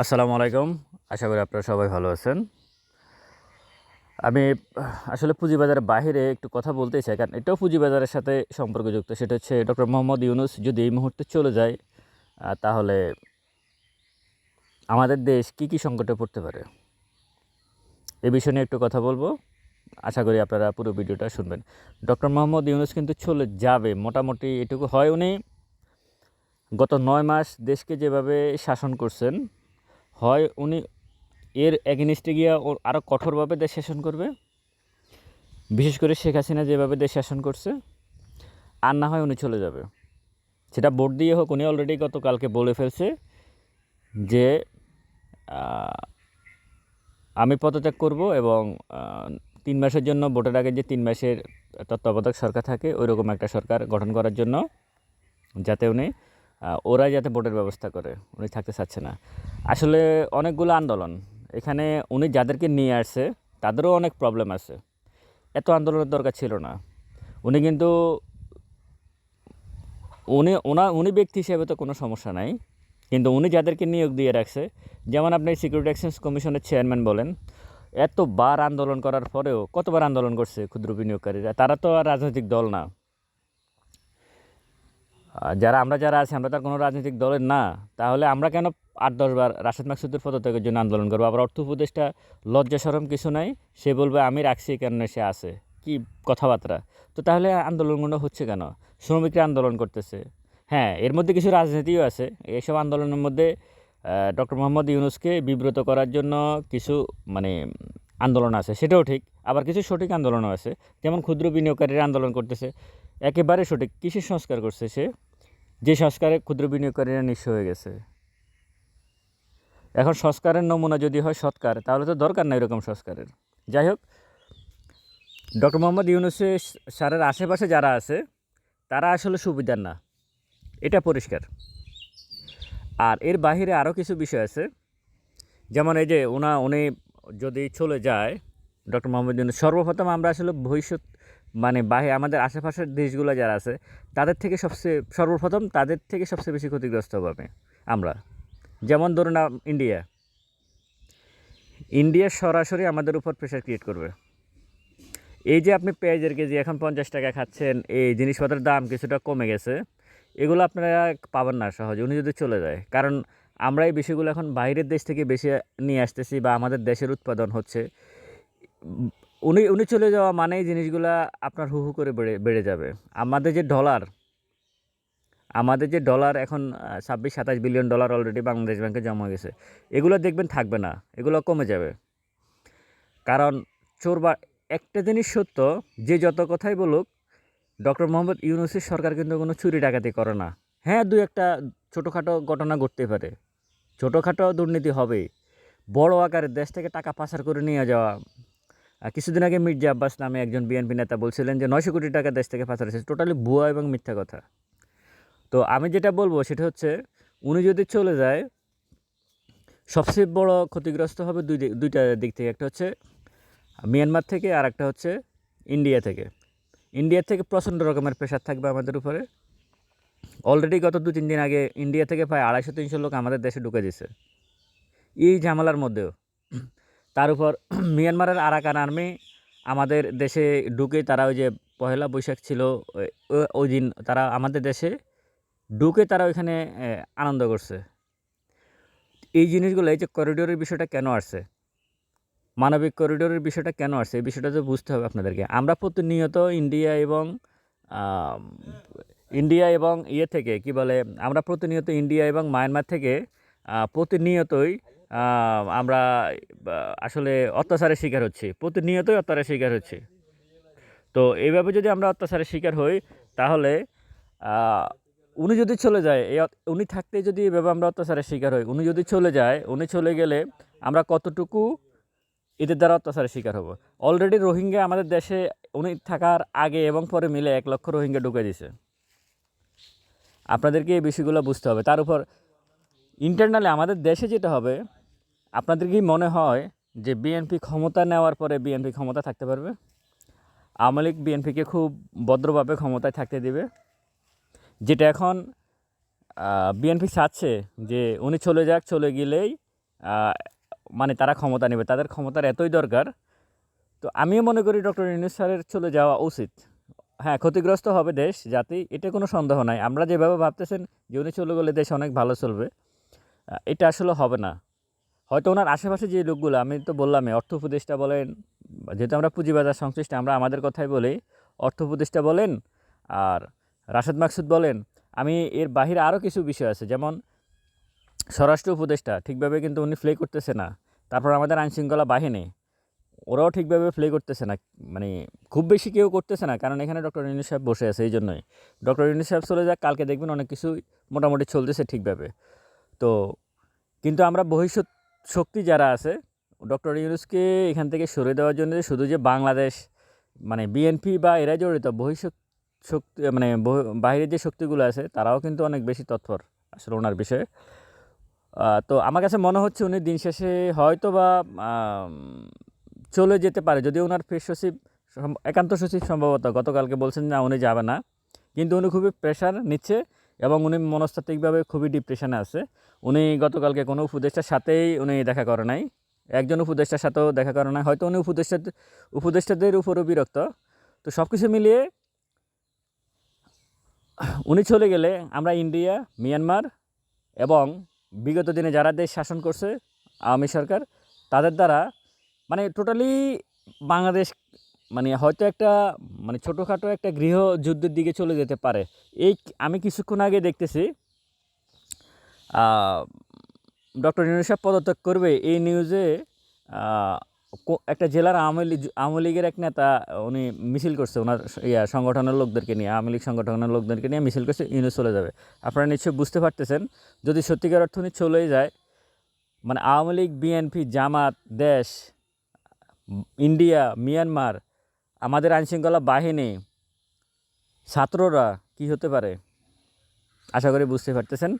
আসসালামু আলাইকুম। আশা করি আপনারা সবাই ভালো আছেন। আমি আসলে পুঁজিবাজারের বাইরে একটু কথা বলতে চাই, কারণ এটাও পুঁজিবাজারের সাথে সম্পর্কযুক্ত। সেটা হচ্ছে ডক্টর মোহাম্মদ ইউনুস যদি এই মুহূর্তে চলে যায় তাহলে আমাদের দেশ কি কি সংকটে পড়তে পারে? এ বিষয় নিয়ে একটু কথা বলব। আশা করি আপনারা পুরো ভিডিওটা শুনবেন। ডক্টর মোহাম্মদ ইউনুস কিন্তু চলে যাবে, মোটামুটি এটুকু হয় উনি গত নয় মাস দেশকে যেভাবে শাসন করছেন হয় উনি এর এগেনিস্টে গিয়া আরও কঠোরভাবে দেশ শাসন করবে। বিশেষ করে শেখ হাসিনা যেভাবে দেশ শাসন করছে, আর না হয় উনি চলে যাবে। সেটা ভোট দিয়ে হোক, উনি অলরেডি গতকালকে বলে ফেলছে যে আমি পদত্যাগ করব এবং তিন মাসের জন্য ভোটের আগে যে তিন মাসের তত্ত্বাবধায়ক সরকার থাকে ওই রকম একটা সরকার গঠন করার জন্য যাতে উনি ওরা যাতে ভোটের ব্যবস্থা করে, উনি থাকতে চাচ্ছে না। আসলে অনেকগুলো আন্দোলন, এখানে উনি যাদেরকে নিয়ে আসছে, তাদেরও অনেক প্রবলেম আছে। এত আন্দোলনের দরকার ছিল না। উনি কিন্তু, উনি, ওনা, উনি ব্যক্তি হিসেবে তো কোনো সমস্যা নাই। কিন্তু উনি যাদেরকে নিয়োগ দিয়ে রাখছে, যেমন আপনি সিকিউরিটি এক্সচেঞ্জ কমিশনের চেয়ারম্যান বলেন, এতবার আন্দোলন করার পরেও কতবার আন্দোলন করছে ক্ষুদ্র বিনিয়োগকারীরা? তারা তো আর রাজনৈতিক দল না। যারা আমরা যারা আছি, আমরা তার কোনো রাজনৈতিক দলের না, তাহলে আমরা কেন আট দশবার রাশেদ মাকসুদের পদত্যাগের জন্য আন্দোলন করব? আবার অর্থ উপদেষ্টা লজ্জা সরম কিছু নাই, সে বলবে, আমি রাখছি কেন সে আছে। কি কথাবার্তা? তো তাহলে আন্দোলনগুলো হচ্ছে কেন? শ্রমিকরা আন্দোলন করতেছে। হ্যাঁ এর মধ্যে কিছু রাজনীতিও আছে। এইসব আন্দোলনের মধ্যে ডক্টর মোহাম্মদ ইউনুসকে বিব্রত করার জন্য কিছু মানে আন্দোলন আছে, সেটাও ঠিক। আবার কিছু সঠিক আন্দোলনও আছে। যেমন ক্ষুদ্র বিনিয়োগকারীরা আন্দোলন করতেছে। একেবারে সঠিক। কৃষি সংস্কার করছে সে? যে সংস্কারে ক্ষুদ্র বিনিয়োগকারীরা নিঃস্ব হয়ে গেছে। এখন সংস্কারের নমুনা যদি হয় সৎকার, তাহলে তো দরকার নাই এরকম সংস্কারের। যাই হোক, ডক্টর মোহাম্মদ ইউনুসের স্যারের আশেপাশে যারা আছে, তারা আসলে সুবিধার না। এটা পরিষ্কার। আর এর বাইরে আরও কিছু বিষয় আছে। যেমন এই যে ওনা উনি যদি চলে যায়, ডক্টর মোহাম্মদ ইউনুস, সর্বপ্রথম আমরা আসলে ভবিষ্যৎ মানে বাহে আমাদের আশেপাশের দেশগুলো যারা আছে, তাদের থেকে সবচেয়ে সর্বপ্রথম তাদের থেকে সবচেয়ে বেশি ক্ষতিগ্রস্ত হবে আমরা। যেমন ধরুন ইন্ডিয়া। ইন্ডিয়া সরাসরি আমাদের উপর প্রেশার ক্রিয়েট করবে। এই যে আপনি পেঁয়াজের কেজি, এখন পঞ্চাশ টাকা খাচ্ছেন, এই জিনিসপত্রের দাম কিছুটা কমে গেছে, এগুলো আপনারা পাবেন না সহজে, উনি যদি চলে যায়। কারণ আমরা এই বিষয়গুলো এখন বাইরের দেশ থেকে বেশি নিয়ে আসতেছি বা আমাদের দেশের উৎপাদন হচ্ছে। উনি উনি চলে যাওয়া মানেই জিনিসগুলা আপনার হু হু করে বেড়ে বেড়ে যাবে। আমাদের যে ডলার আমাদের যে ডলার এখন ছাব্বিশ, সাতাশ বিলিয়ন ডলার অলরেডি বাংলাদেশ ব্যাংকে জমা গেছে। এগুলো দেখবেন থাকবে না, এগুলো কমে যাবে। কারণ চোর বা একটা জিনিস সত্য, যে যত কথাই বলুক, ডক্টর মোহাম্মদ ইউনুসের সরকার কিন্তু কোনো চুরি ডাকাতি করে না। হ্যাঁ দু একটা ছোটোখাটো ঘটনা ঘটতে পারে। ছোটোখাটো দুর্নীতি হবে বড় আকারে দেশ থেকে টাকা পাচার করে নিয়ে যাওয়া কিছুদিন আগে মির্জা আব্বাস নামে একজন বিএনপি নেতা বলছিলেন যে নয়শো কোটি টাকা দেশ থেকে পাচার হয়েছে। টোটালি ভুয়া এবং মিথ্যা কথা। তো আমি যেটা বলব সেটা হচ্ছে, উনি যদি চলে যায়, সবচেয়ে বড় ক্ষতিগ্রস্ত হবে দুই দুইটা দিক থেকে। একটা হচ্ছে মিয়ানমার থেকে, আর একটা হচ্ছে ইন্ডিয়া থেকে। ইন্ডিয়া থেকে প্রচণ্ড রকমের প্রেশার থাকবে আমাদের উপরে। অলরেডি গত দু তিন দিন আগে ইন্ডিয়া থেকে প্রায় আড়াইশো তিনশো লোক আমাদের দেশে ঢুকে দিছে এই ঝামেলার মধ্যেও। তার উপর মিয়ানমারের আরাকান আর্মি আমাদের দেশে ঢুকে তারা ওই যে পহেলা বৈশাখ ছিল, ওই- দিন তারা আমাদের দেশে ঢুকে তারা ওইখানে আনন্দ করছে। এই জিনিসগুলো, এই যে করিডোরের বিষয়টা কেন আসছে? মানবিক করিডোরের বিষয়টা কেন আসছে? এই বিষয়টা তো বুঝতে হবে আপনাদেরকে। আমরা প্রতিনিয়ত ইন্ডিয়া এবং ইন্ডিয়া এবং ইয়ে থেকে, কি বলে, আমরা প্রতিনিয়ত ইন্ডিয়া এবং মায়ানমার থেকে প্রতিনিয়তই আমরা আসলে অত্যাচারের শিকার হচ্ছি, প্রতিনিয়তই অত্যাচারের শিকার হচ্ছি। তো এইভাবে যদি আমরা অত্যাচারের শিকার হই, তাহলে উনি যদি চলে যায়, এই উনি থাকতে যদি এভাবে আমরা অত্যাচারের শিকার হই, উনি যদি চলে যায়, উনি চলে গেলে আমরা কতটুকু এদের দ্বারা অত্যাচারের শিকার হব? অলরেডি রোহিঙ্গা আমাদের দেশে, উনি থাকার আগে এবং পরে মিলে এক লক্ষ রোহিঙ্গা ঢুকে দিছে। আপনাদেরকে এই বিষয়গুলো বুঝতে হবে। তার উপর ইন্টারনালি আমাদের দেশে যেটা হবে আপনাদের কি মনে হয় যে বিএনপি ক্ষমতা নেওয়ার পরে বিএনপি ক্ষমতা থাকতে পারবে? আওয়ামী লীগ বিএনপিকে খুব ভদ্রভাবে ক্ষমতায় থাকতে দেবে। যেটা এখন বিএনপি চাচ্ছে যে উনি চলে যাক, চলে গেলেই মানে তারা ক্ষমতা নেবে। তাদের ক্ষমতার এতই দরকার। তো আমিও মনে করি ডক্টর ইউনুস স্যারের চলে যাওয়া উচিত। হ্যাঁ ক্ষতিগ্রস্ত হবে দেশ জাতি এটা কোনো সন্দেহ নাই। আমরা যেভাবে ভাবতেছেন যে উনি চলে গেলে দেশ অনেক ভালো চলবে এটা আসলে হবে না। হয়তো ওনার আশেপাশে যে লোকগুলো, আমি তো বললামই, অর্থ উপদেষ্টা বলেন, যেহেতু আমরা পুঁজিবাজার সংশ্লিষ্ট, আমরা আমাদের কথাই বলি, অর্থ উপদেষ্টা বলেন আর রাশেদ মাকসুদ বলেন, আমি এর বাহিরে আরও কিছু বিষয় আছে, যেমন স্বরাষ্ট্র উপদেষ্টা, ঠিকভাবে কিন্তু উনি প্লে করতেছে না, তারপর আমাদের আইনশৃঙ্খলা বাহিনী, ওরাও ঠিকভাবে প্লে করতেছে না মানে খুব বেশি কেউ করতেছে না, কারণ এখানে ডক্টর ইউনুস সাহেব বসে আছে, এই জন্যই। ডক্টর ইউনুস সাহেব চলে যাক, কালকে দেখবেন অনেক কিছু মোটামুটি চলতেছে ঠিকভাবে। তো, কিন্তু আমরা বহিঃশত শক্তি যারা আছে, ডক্টর ইউনুসকে এখান থেকে সরে দেওয়ার জন্য শুধু যে বাংলাদেশ মানে বিএনপি বা এরা জড়িত বহিঃশক শক্তি মানে বহি- বাইরের যে শক্তিগুলো আছে, তারাও কিন্তু অনেক বেশি তৎপর আসলে ওনার বিষয়ে। তো আমার কাছে মনে হচ্ছে উনি দিন শেষে হয়তো বা চলে যেতে পারে। যদি ওনার ফেস সচিব একান্ত সচিব সম্ভবত গতকালকে বলছেন না, উনি যাবে না। কিন্তু উনি খুবই প্রেশার নিচ্ছে। এবং উনি মনস্তাত্ত্বিকভাবে খুবই ডিপ্রেশনে আছে। উনি গতকালকে কোনো উপদেষ্টার সাথেই উনি দেখা করে নাই। একজন উপদেষ্টার সাথেও দেখা করে নাই। হয়তো উনি উপদেষ্টা উপদেষ্টাদের উপরও বিরক্ত। তো সব কিছু মিলিয়ে উনি চলে গেলে আমরা ইন্ডিয়া, মিয়ানমার এবং বিগত দিনে যারা দেশ শাসন করছে, আওয়ামী সরকার, তাদের দ্বারা মানে টোটালি বাংলাদেশ মানে হয়তো একটা মানে ছোটোখাটো একটা গৃহ যুদ্ধের দিকে চলে যেতে পারে। এই আমি কিছুক্ষণ আগে দেখতেছি ডক্টর ইউনুস সাহেব পদত্যাগ করবে। এই নিউজে একটা জেলার আওয়ামী লীগ, আওয়ামী লীগের এক নেতা, উনি মিছিল করছে। ওনার ইয়া, সংগঠনের লোকদেরকে নিয়ে, আওয়ামী লীগ সংগঠনের লোকদেরকে নিয়ে মিছিল করছে, ইউনুস চলে যাবে। আপনারা নিশ্চয়ই বুঝতে পারতেছেন, যদি সত্যিকার অর্থ উনি চলেই যায় মানে আওয়ামী লীগ, বিএনপি, জামাত, দেশ, ইন্ডিয়া, মিয়ানমার আমাদের আইনশৃঙ্খলা বাহিনী, ছাত্ররা কি হতে পারে? আশা করি বুঝতে পারতেছেন।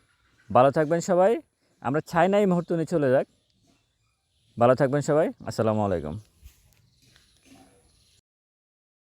ভালো থাকবেন সবাই। আমরা চাই না এই মুহূর্তে উনি চলে যাক। ভালো থাকবেন সবাই। আসসালামু আলাইকুম।